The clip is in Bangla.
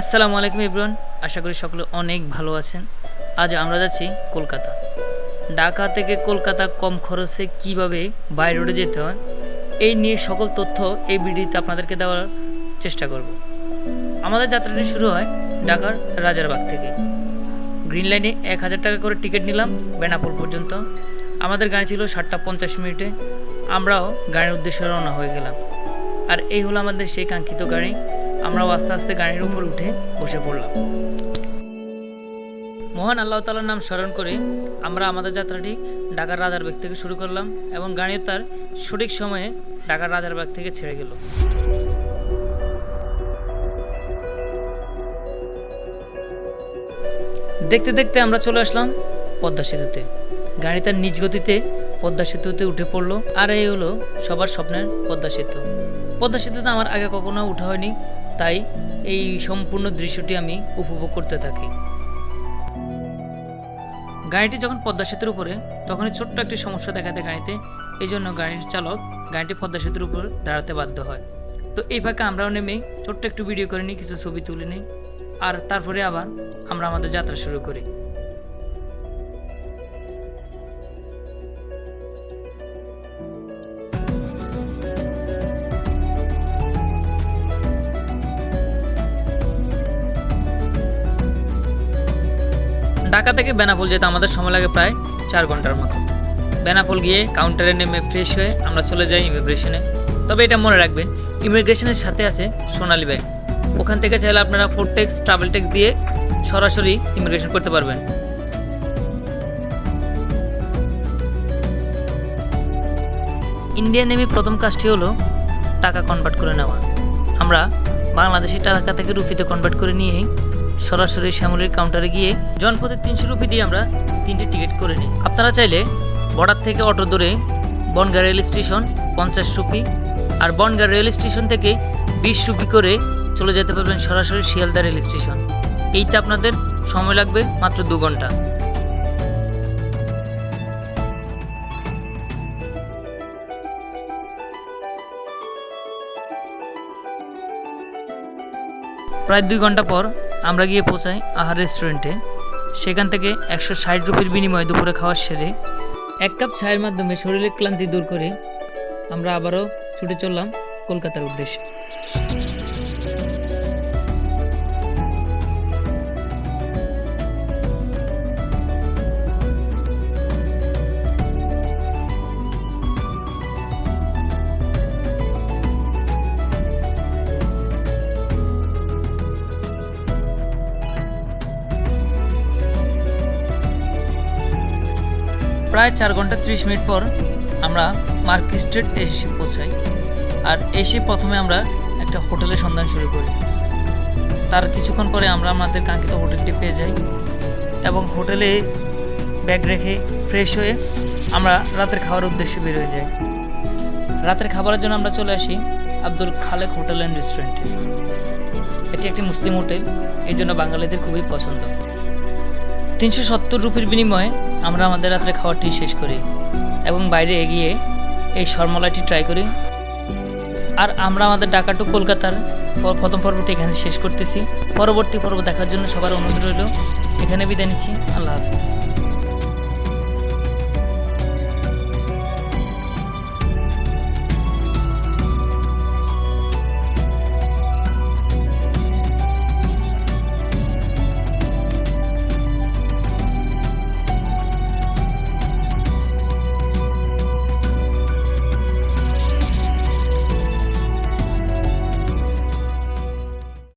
আসসালামু আলাইকুম ইব্রান আশা করি সকলে অনেক ভালো আছেন। আজ আমরা যাচ্ছি কলকাতা। ঢাকা থেকে কলকাতা কম খরচে কীভাবে বাই রোডে যেতে হয়, এই নিয়ে সকল তথ্য এই ভিডিওতে আপনাদেরকে দেওয়ার চেষ্টা করব। আমাদের যাত্রাটি শুরু হয় ঢাকার রাজারবাগ থেকে। গ্রিন লাইনে এক হাজার টাকা করে টিকিট নিলাম বেনাপুর পর্যন্ত। আমাদের গাড়ি ছিল সাতটা পঞ্চাশ মিনিটে। আমরাও গাড়ির উদ্দেশ্যে রওনা হয়ে গেলাম। আর এই হলো আমাদের সেই কাঙ্ক্ষিত গাড়ি। আমরাও আস্তে আস্তে গাড়ির উপর উঠে বসে পড়লাম। মহান আল্লাহ তালার নাম স্মরণ করে আমরা আমাদের যাত্রাটি ঢাকার রাজারবাগ থেকে শুরু করলাম এবং গাড়ি তার সঠিক সময়ে ঢাকার রাজারবাগ থেকে ছেড়ে গেল। দেখতে দেখতে আমরা চলে আসলাম পদ্মা সেতুতে। গাড়ি তার নিজ গতিতে পদ্মা সেতুতে উঠে পড়ল আর এই হলো সবার স্বপ্নের পদ্মা সেতু। পদ্মা সেতুতে আমার আগে কখনো উঠা হয়নি তাই এই সম্পূর্ণ দৃশ্যটি আমি উপভোগ করতে থাকি। গাড়িটি যখন পদ্মা সেতুর উপরে, তখনই ছোট্ট একটি সমস্যা দেখা দেয় গাড়িতে। এই জন্য গাড়ির চালক গাড়িটি পদ্মা সেতুর উপর দাঁড়াতে বাধ্য হয়। তো এই ফাঁকে আমরাও নেমে ছোট্ট একটু ভিডিও করে নিই, কিছু ছবি তুলে নিই। আর তারপরে আবার আমরা আমাদের যাত্রা শুরু করি। ঢাকা থেকে বেনাপোল যেতে আমাদের সময় লাগে প্রায় চার ঘণ্টার মতো। বেনাপোল গিয়ে কাউন্টারে নেমে ফ্রেশ হয়ে আমরা চলে যাই ইমিগ্রেশনে তবে এটা মনে রাখবেন ইমিগ্রেশনের সাথে আছে সোনালী ব্যাংক ওখান থেকে চাইলে আপনারা ফুড ট্যাক্স ট্রাভেল ট্যাক্স দিয়ে সরাসরি ইমিগ্রেশন করতে পারবেন। ইন্ডিয়ান নেভি প্রথম কাজটি হলো টাকা কনভার্ট করে নেওয়া। আমরা বাংলাদেশি টাকা থেকে রুপিতে কনভার্ট করে নিয়েই সরাসরি শ্যামলির কাউন্টারে গিয়ে জনপথে তিনশো রুপি দিয়ে আমরা তিনটে টিকিট করে নিই। আপনারা চাইলে বর্ডার থেকে অটো ধরে বনগা রেল স্টেশন পঞ্চাশ রুপি আর বনগা রেল স্টেশন থেকে বিশ রুপি করে চলে যেতে পারবেন সরাসরি শিয়ালদা রেল স্টেশন এইতে আপনাদের সময় লাগবে মাত্র দু ঘণ্টা। প্রায় দুই ঘণ্টা পর আমরা গিয়ে পৌঁছাই আহার রেস্টুরেন্টে সেখান থেকে একশো ষাট রুপির বিনিময়ে দুপুরে খাওয়ার সেরে এক কাপ চায়ের মাধ্যমে শরীরের ক্লান্তি দূর করে আমরা আবারও ছুটে চললাম কলকাতার উদ্দেশ্যে। প্রায় চার ঘণ্টা ত্রিশ মিনিট পর আমরা মার্ক স্ট্রিট এসে পৌঁছাই। আর এসে প্রথমে আমরা একটা হোটেলের সন্ধান শুরু করি। তার কিছুক্ষণ পরে আমরা আমাদের কাঙ্ক্ষিত হোটেলটি পেয়ে যাই এবং হোটেলে ব্যাগ রেখে ফ্রেশ হয়ে আমরা রাতের খাওয়ার উদ্দেশ্যে বের হয়ে যাই। রাতের খাবারের জন্য আমরা চলে আসি আব্দুল খালেক হোটেল অ্যান্ড রেস্টুরেন্টে। এটি একটি মুসলিম হোটেল এই জন্য বাঙালিদের খুবই পছন্দ। তিনশো সত্তর রুপির বিনিময়ে আমরা আমাদের রাত্রে খাবারটি শেষ করি এবং বাইরে এগিয়ে এই শর্মলাটি ট্রাই করি। আর আমরা আমাদের ডাকাটু কলকাতার প্রথম পর্বটি এখানে শেষ করতেছি। পরবর্তী পর্ব দেখার জন্য সবার অনুরোধ রইল। এখানে বিদায় নিচ্ছি। আল্লাহ হাফিজ।